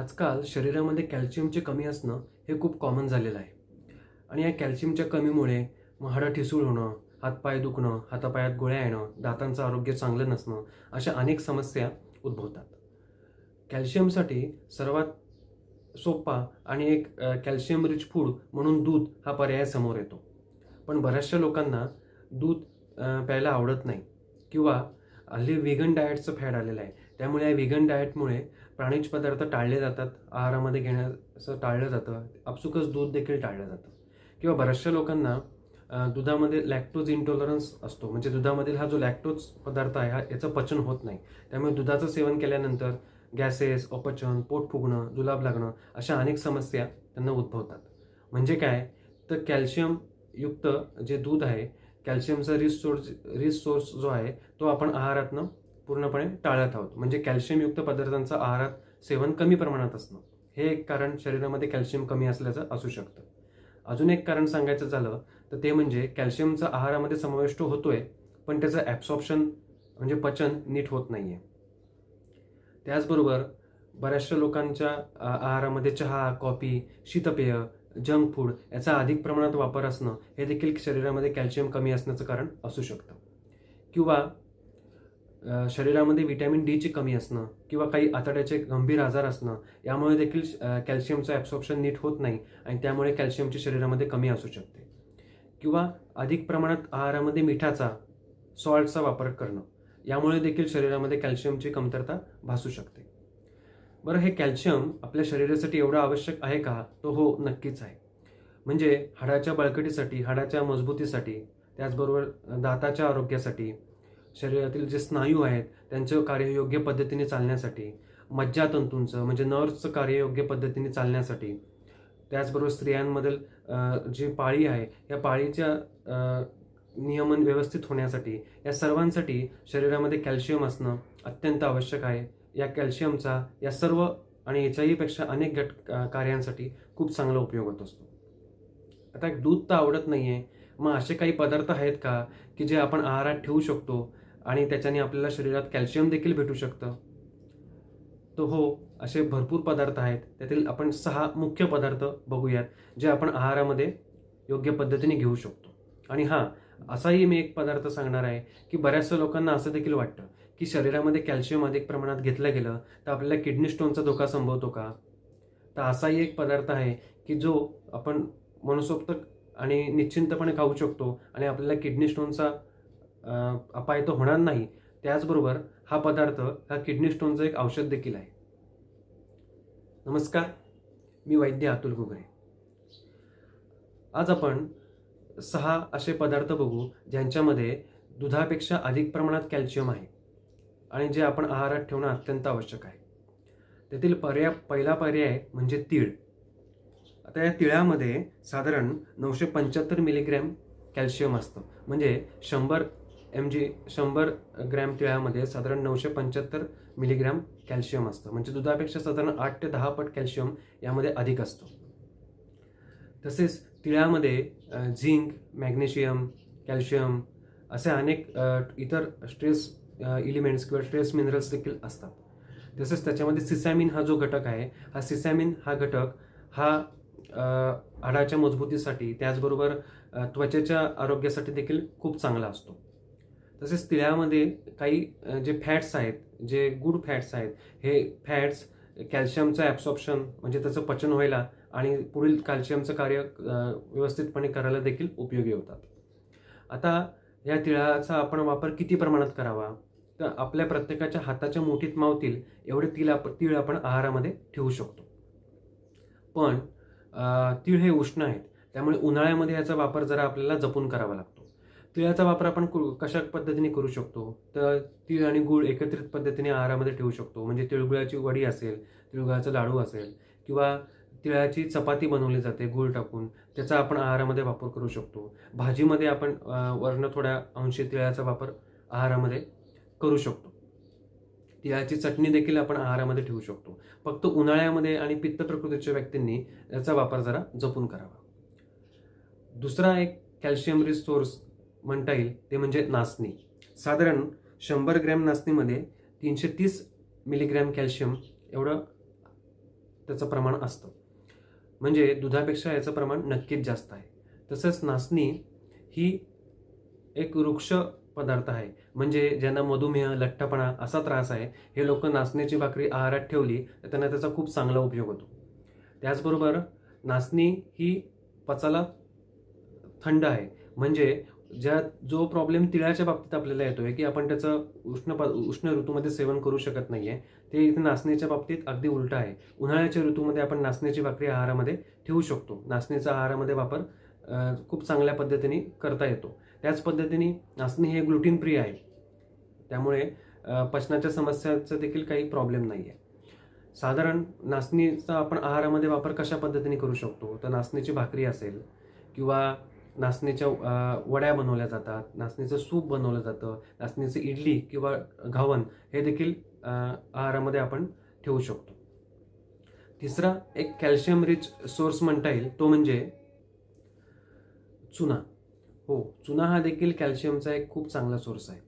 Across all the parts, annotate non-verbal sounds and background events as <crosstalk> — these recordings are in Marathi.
आजकाल शरीरामध्ये कॅल्शियमचे कमी असणं हे खूप कॉमन झालेलं आहे. आणि या कॅल्शियमच्या कमीमुळे मग हाडं ठिसूळ होणं हातपाय दुखणं हातापायात गोळ्या येणं दातांचं आरोग्य चांगलं नसणं अशा अनेक समस्या उद्भवतात. कॅल्शियमसाठी सर्वात सोपा आणि एक कॅल्शियम रिच फूड म्हणून दूध हा पर्याय समोर येतो. पण बऱ्याचशा लोकांना दूध प्यायला आवडत नाही किंवा हल्ली व्हेगन डाएटचं फॅड आलेलं आहे. त्यामुळे या व्हेगन डाएटमुळे प्राणीज पदार्थ टाळले जातात आहारामध्ये घेण्याचं टाळलं जातं आपसुकच दूध देखील टाळलं जातं. किंवा बऱ्याचशा लोकांना दुधामध्ये लॅक्टोज इंटॉलरन्स असतो. म्हणजे दुधामधील हा जो लॅक्टोज पदार्थ आहे हा याचं पचन होत नाही. त्यामुळे दुधाचं सेवन केल्यानंतर गॅसेस अपचन पोट फुगणं जुलाब लागणं अशा अनेक समस्या त्यांना उद्भवतात. म्हणजे काय? तर कॅल्शियम युक्त जे दूध आहे कॅल्शियमचा रिस सोर्स रिस सोर्स जो आहे तो आपण आहारातनं पूर्णपणे टाळत आहोत. म्हणजे कॅल्शियमयुक्त पदार्थांचं आहारात सेवन कमी प्रमाणात असणं हे एक कारण शरीरामध्ये कॅल्शियम कमी असल्याचं असू शकतं. अजून एक कारण सांगायचं झालं तर ते म्हणजे कॅल्शियमचा आहारामध्ये समाविष्ट होतोय पण त्याचं ॲब्सॉप्शन म्हणजे पचन नीट होत नाही आहे त्याचबरोबर बऱ्याचशा लोकांच्या आहारामध्ये चहा कॉफी शीतपेय जंक फूड याचा अधिक प्रमाणात वापर असणं हे देखील शरीरामध्ये कॅल्शियम कमी असण्याचं कारण असू शकतं. किंवा शरीरामध्ये व्हिटॅमिन डीची कमी असणं किंवा काही आतड्याचे गंभीर आजार असणं यामुळे देखील कॅल्शियमचं ॲब्सॉर्प्शन नीट होत नाही आणि त्यामुळे कॅल्शियमची शरीरामध्ये कमी असू शकते. किंवा अधिक प्रमाणात आहारामध्ये मिठाचा सॉल्टचा वापर करणं यामुळे देखील शरीरामध्ये कॅल्शियमची कमतरता भासू शकते. बरं हे कॅल्शियम आपल्या शरीरासाठी एवढं आवश्यक आहे का? तो हो नक्कीच आहे. म्हणजे हाडाच्या बळकटीसाठी हाडाच्या मजबूतीसाठी त्याचबरोबर दाताच्या आरोग्यासाठी शरीरातील जे स्नायू आहेत त्यांचं कार्य योग्य पद्धतीने चालण्यासाठी मज्जातंतूंचं म्हणजे नर्व्सचं कार्य योग्य पद्धतीने चालण्यासाठी त्याचबरोबर स्त्रियांमधील जी पाळी आहे या पाळीच्या नियमन व्यवस्थित होण्यासाठी या सर्वांसाठी शरीरामध्ये कॅल्शियम असणं अत्यंत आवश्यक आहे. या कॅल्शियमचा या सर्व आणि याच्याहीपेक्षा अनेक घट कार्यांसाठी खूप चांगला उपयोग होत असतो. आता दूध तर आवडत नाही आहे मग असे काही पदार्थ आहेत का की जे आपण आहारात ठेवू शकतो आणि त्याच्याने आपल्याला शरीरात कॅल्शियम देखील भेटू शकतं. तो हो असे भरपूर पदार्थ आहेत. त्यातील आपण सहा मुख्य पदार्थ बघूयात जे आपण आहारामध्ये योग्य पद्धतीने घेऊ शकतो. आणि हां असाही मी एक पदार्थ सांगणार आहे की बऱ्याचशा लोकांना असं देखील वाटतं की शरीरामध्ये कॅल्शियम अधिक प्रमाणात घेतलं गेलं तर आपल्याला किडनी स्टोनचा धोका संभवतो का? तर असाही एक पदार्थ आहे की जो आपण मनसोक्त आणि निश्चिंतपणे खाऊ शकतो आणि आपल्याला किडनी स्टोनचा अपाय तर होणार नाही. त्याचबरोबर हा पदार्थ हा किडनी स्टोनचं एक औषध देखील आहे. नमस्कार मी वैद्य अतुल घुगरे. आज आपण सहा असे पदार्थ बघू ज्यांच्यामध्ये दुधापेक्षा अधिक प्रमाणात कॅल्शियम आहे आणि जे आपण आहारात ठेवणं अत्यंत आवश्यक आहे. त्यातील पर्याय पहिला पर्याय म्हणजे तीळ. आता या तिळामध्ये साधारण नऊशे पंच्याहत्तर मिलीग्रॅम कॅल्शियम असतं. म्हणजे शंभर एम जी शंभर ग्रॅम तिळामध्ये साधारण नऊशे पंच्याहत्तर मिलीग्रॅम कॅल्शियम असतं. म्हणजे दुधापेक्षा साधारण आठ ते दहा पट कॅल्शियम यामध्ये अधिक असतो. तसेच तिळामध्ये झिंक मॅग्नेशियम कॅल्शियम असे अनेक इतर स्ट्रेस इलिमेंट्स किंवा स्ट्रेस मिनरल्स देखील असतात. तसेच त्याच्यामध्ये सिसॅमिन हा जो घटक आहे हा सिसॅमिन हा घटक हा हाडाच्या मजबूतीसाठी त्याचबरोबर त्वचेच्या आरोग्यासाठी देखील खूप चांगला असतो. तसेच तिळामध्ये काही जे फॅट्स आहेत जे गुड फॅट्स आहेत हे फॅट्स कॅल्शियमचं ॲब्सॉप्शन म्हणजे त्याचं पचन व्हायला आणि पुढील कॅल्शियमचं कार्य व्यवस्थितपणे करायला देखील उपयोगी होतात. आता या तिळाचा आपण वापर किती प्रमाणात करावा? तर आपल्या प्रत्येकाच्या हाताच्या मुठीत मावतील एवढे तिळ आपण तीळ आपण आहारामध्ये ठेवू शकतो. पण तीळ हे उष्ण आहेत त्यामुळे उन्हाळ्यामध्ये याचा वापर जरा आपल्याला जपून करावा लागतो. तिळाचा वापर आपण कशा पद्धतीने करू शकतो? तर तीळ आणि गूळ एकत्रित पद्धतीने आहारामध्ये ठेवू शकतो. म्हणजे तिळगुळाची वडी असेल तिळगुळाचा लाडू असेल किंवा तिळाची चपाती बनवली जाते गूळ टाकून. त्याचा आपण आहारामध्ये वापर करू शकतो. भाजीमध्ये आपण वर्ण थोड्या अंशी तिळाचा वापर आहारामध्ये करू शकतो. तिळाची चटणी देखील आपण आहारामध्ये ठेवू शकतो. फक्त उन्हाळ्यामध्ये आणि पित्त प्रकृतीच्या व्यक्तींनी याचा वापर जरा जपून करावा. दुसरा एक कॅल्शियम रिच सोर्स म्हणता येईल ते म्हणजे नाचणी. साधारण शंभर ग्रॅम नाचणीमध्ये तीनशे तीस मिलीग्रॅम कॅल्शियम एवढं त्याचं प्रमाण असतं. म्हणजे दुधापेक्षा याचं प्रमाण नक्कीच जास्त आहे. तसंच नाचणी ही एक वृक्ष पदार्थ आहे. म्हणजे ज्यांना मधुमेह लठ्ठपणा असा त्रास आहे हे लोक नाचण्याची भाकरी आहारात ठेवली तर त्यांना त्याचा खूप चांगला उपयोग होतो. त्याचबरोबर नाचणी ही पचाला थंड आहे. म्हणजे ज्या जो प्रॉब्लेम तिळाच्या बाबतीत आपल्याला येतोय की आपण त्याचं उष्ण प उष्ण ऋतूमध्ये सेवन करू शकत नाहीये ते इथे नाचण्याच्या बाबतीत अगदी उलट आहे. उन्हाळ्याच्या ऋतूमध्ये आपण नाचण्याची भाकरी आहारामध्ये ठेवू शकतो. नाचणीचा आहारामध्ये वापर खूप चांगल्या पद्धतीने करता येतो. त्याच पद्धतीने नाचणी हे ग्लुटीन फ्री आहे. त्यामुळे पचनाच्या समस्याचं देखील काही प्रॉब्लेम नाही आहे साधारण नाचणीचा आपण आहारामध्ये वापर कशा पद्धतीने करू शकतो? तर नाचणीची भाकरी असेल किंवा नाचणीच्या वड्या बनवल्या जातात नाचणीचं सूप बनवलं जातं नाचणीचं इडली किंवा घावन हे देखील आहारामध्ये आपण ठेवू शकतो. तिसरा एक कॅल्शियम रिच सोर्स म्हणता येईल तो म्हणजे चुना. हो चुना हा देखील कॅल्शियमचा एक खूप चांगला सोर्स आहे.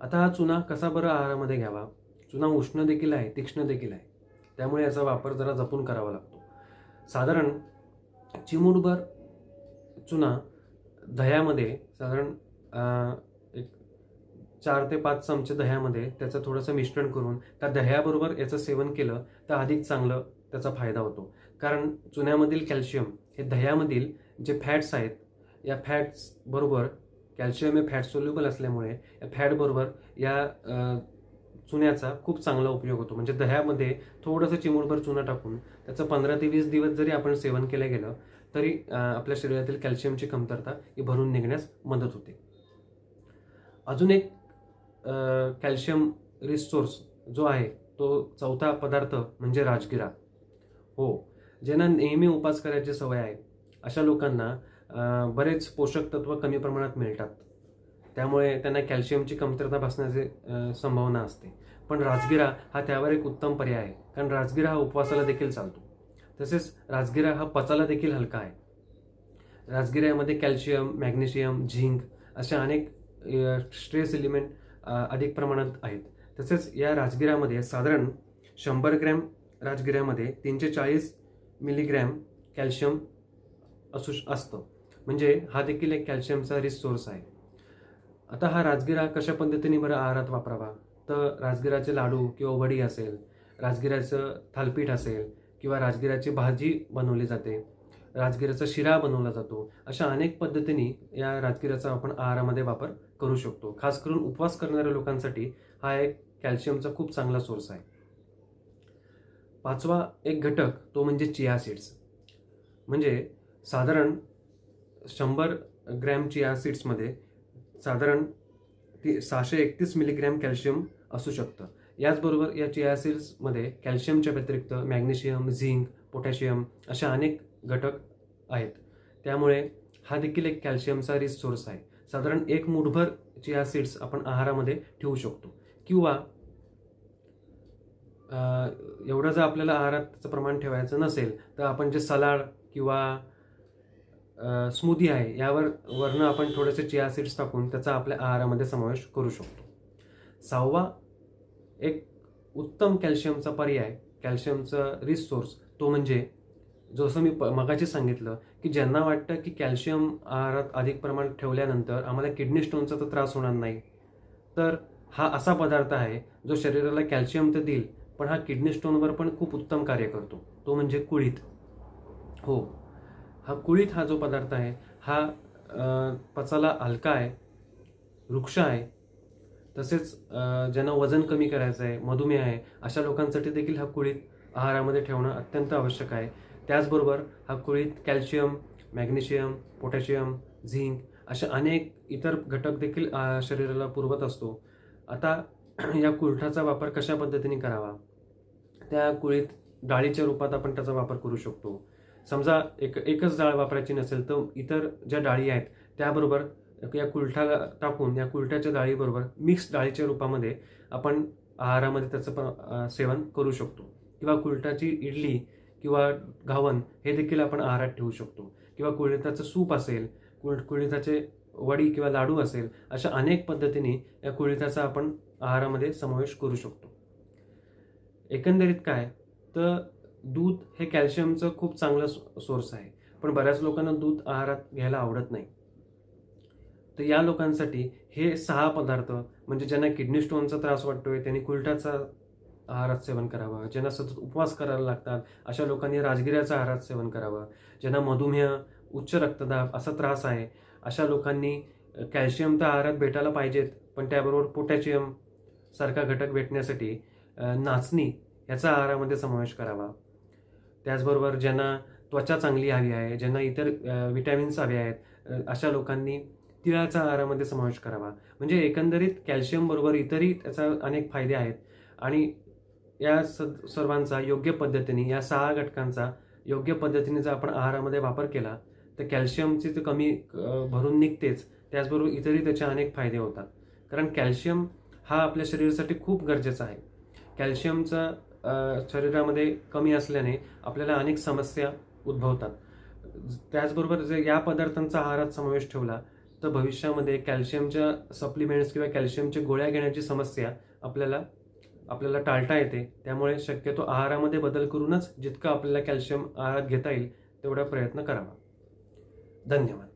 आता हा चुना कसा बरं आहारामध्ये घ्यावा? चुना उष्ण देखील आहे तीक्ष्ण देखील आहे. त्यामुळे याचा वापर जरा जपून करावा लागतो. साधारण चिमूटभर चुना दह्यामध्ये साधारण एक चार ते पाच चमचे दह्यामध्ये त्याचं थोडंसं मिश्रण करून त्या दह्याबरोबर याचं सेवन केलं तर अधिक चांगलं त्याचा फायदा होतो. कारण चुन्यामधील कॅल्शियम हे दह्यामधील जे फॅट्स आहेत या फॅट्स बरोबर कॅल्शियम हे फॅट सोल्युबल असल्यामुळे या फॅटबरोबर या चुन्याचा खूप चांगला उपयोग होतो. म्हणजे दह्यामध्ये थोडंसं चिमूटभर चुना टाकून त्याचं पंधरा ते वीस दिवस जरी आपण सेवन केलं गेलं तरी आपल्या शरीरातील कॅल्शियमची कमतरता ही भरून निघण्यास मदत होते. अजून एक कॅल्शियम रिसोर्स जो आहे तो चौथा पदार्थ म्हणजे राजगिरा. हो ज्यांना नेहमी उपास करायची सवय आहे अशा लोकांना बरेच पोषक तत्व कमी प्रमाणात मिळतात. त्यामुळे त्यांना कॅल्शियमची कमतरता भासण्याची संभावना असते. पण राजगिरा हा त्यावर एक उत्तम पर्याय आहे. कारण राजगिरा हा उपवासाला देखील चालतो. तसेच राजगिरा हा पचाला देखील हलका आहे. राजगिऱ्यामध्ये कॅल्शियम मॅग्नेशियम झिंक अशा अनेक स्ट्रेस एलिमेंट अधिक प्रमाणात आहेत. तसेच या राजगिऱ्यामध्ये साधारण शंभर ग्रॅम राजगिऱ्यामध्ये तीनशे चाळीस मिलीग्रॅम कॅल्शियम असू असतं. म्हणजे हा देखील एक कॅल्शियमचा रिसोर्स आहे. आता हा राजगिरा कशा पद्धतीने बरं आहारात वापरावा? तर राजगिराचे लाडू किंवा वडी असेल राजगिराचं थालपीठ असेल किंवा राजगिराची भाजी बनवली जाते राजगिराचा शिरा बनवला जातो अशा अनेक पद्धतीने या राजगिराचा आपण आहारामध्ये वापर करू शकतो. खास करून उपवास करणाऱ्या लोकांसाठी हा एक कॅल्शियमचा खूप चांगला सोर्स आहे. पाचवा एक घटक तो म्हणजे चिया सीड्स म्हणजे साधारण शंभर ग्रॅम चिया सीड्समध्ये साधारण ती सहाशे एकतीस मिलीग्रॅम कॅल्शियम असू शकतं. याचबरोबर या चिया सीड्समध्ये कॅल्शियमच्या व्यतिरिक्त मॅग्नेशियम झिंक पोटॅशियम अशा अनेक घटक आहेत. त्यामुळे हा देखील एक कॅल्शियमचा रिच सोर्स आहे. साधारण एक मुठभर चिया सीड्स आपण आहारामध्ये ठेवू शकतो. किंवा एवढं जर आपल्याला आहारात प्रमाण ठेवायचं नसेल तर आपण जे सलाड किंवा स्मूदी आहे. यावर वरनं आपण थोडेसे चिया सीड्स टाकून त्याचा आपल्या आहारामध्ये समावेश करू शकतो. सहावा एक उत्तम कॅल्शियमचा पर्याय कॅल्शियमचा रिसोर्स तो म्हणजे जसं मी प मगाशी सांगितलं की ज्यांना वाटतं की कॅल्शियम आहारात अधिक प्रमाणात ठेवल्यानंतर आम्हाला किडनी स्टोनचा तर त्रास होणार नाही. तर हा असा पदार्थ आहे जो शरीराला कॅल्शियम तर देईल पण हा किडनी स्टोनवर पण खूप उत्तम कार्य करतो. तो म्हणजे कुळीत. हो. हा कुळीत हा जो पदार्थ आहे हा पचाला हलका आहे वृक्ष आहे तसेच ज्यांना वजन कमी करायचं आहे मधुमेह आहे अशा लोकांसाठी देखील हा कुळीत आहारामध्ये ठेवणं अत्यंत आवश्यक आहे. त्याचबरोबर हा कुळीत कॅल्शियम मॅग्नेशियम पोटॅशियम झिंक अशा अनेक इतर घटक देखील शरीराला पुरवत असतो. आता <clears throat> या कुळठाचा वापर कशा पद्धतीने करावा? त्या कुळीत डाळीच्या रूपात आपण त्याचा वापर करू शकतो. समजा एक एकच डाळ वापरायची नसेल तर इतर ज्या डाळी आहेत त्याबरोबर या कुलठाला टाकून या कुलठ्याच्या डाळीबरोबर मिक्स डाळीच्या रूपामध्ये आपण आहारामध्ये त्याचं पण सेवन करू शकतो. किंवा कुलटाची इडली किंवा घावन हे देखील आपण आहारात ठेवू शकतो. किंवा कुळिताचं सूप असेल कुळ कुळिताचे वडी किंवा लाडू असेल अशा अनेक पद्धतीने या कुळिताचा आपण आहारामध्ये समावेश करू शकतो. एकंदरीत काय? तर दूध हे कॅल्शियमचं खूप चांगलं सोर्स आहे. पण बऱ्याच लोकांना दूध आहारात घ्यायला आवडत नाही. तर या लोकांसाठी हे सहा पदार्थ म्हणजे ज्यांना किडनी स्टोनचा त्रास वाटतोय त्यांनी कुलटाचा आहारात सेवन करावं ज्यांना सतत उपवास करायला लागतात अशा लोकांनी राजगिऱ्याचं आहारात सेवन करावं ज्यांना मधुमेह उच्च रक्तदाब असा त्रास आहे अशा लोकांनी कॅल्शियम तर आहारात भेटायला पाहिजेत पण त्याबरोबर पोटॅशियम सारखा घटक भेटण्यासाठी नाचणी याचा आहारामध्ये समावेश करावा. त्याचबरोबर ज्यांना त्वचा चांगली हवी आहे ज्यांना इतर विटॅमिन्स हवे आहेत अशा लोकांनी तिळाचा आहारामध्ये समावेश करावा. म्हणजे एकंदरीत कॅल्शियम बरोबर इतरही त्याचा अनेक फायदे आहेत आणि या स सर्वांचा योग्य पद्धतीने या सहा घटकांचा योग्य पद्धतीने जर आपण आहारामध्ये वापर केला तर कॅल्शियमची तर कमी भरून निघतेच त्याचबरोबर इतरही त्याचे अनेक फायदे होतात. कारण कॅल्शियम हा आपल्या शरीरासाठी खूप गरजेचा आहे. कॅल्शियमचा शरीरामध्ये कमी असल्याने आपल्याला अनेक समस्या उद्भवतात. त्याचबरोबर जर या पदार्थांचा आहारात समावेश ठेवला तर भविष्यामध्ये कॅल्शियमच्या सप्लिमेंट्स किंवा कॅल्शियमच्या गोळ्या घेण्याची समस्या आपल्याला आपल्याला टाळता येते. त्यामुळे शक्यतो आहारामध्ये बदल करूनच जितकं आपल्याला कॅल्शियम आहारात घेता येईल तेवढा प्रयत्न करावा. धन्यवाद.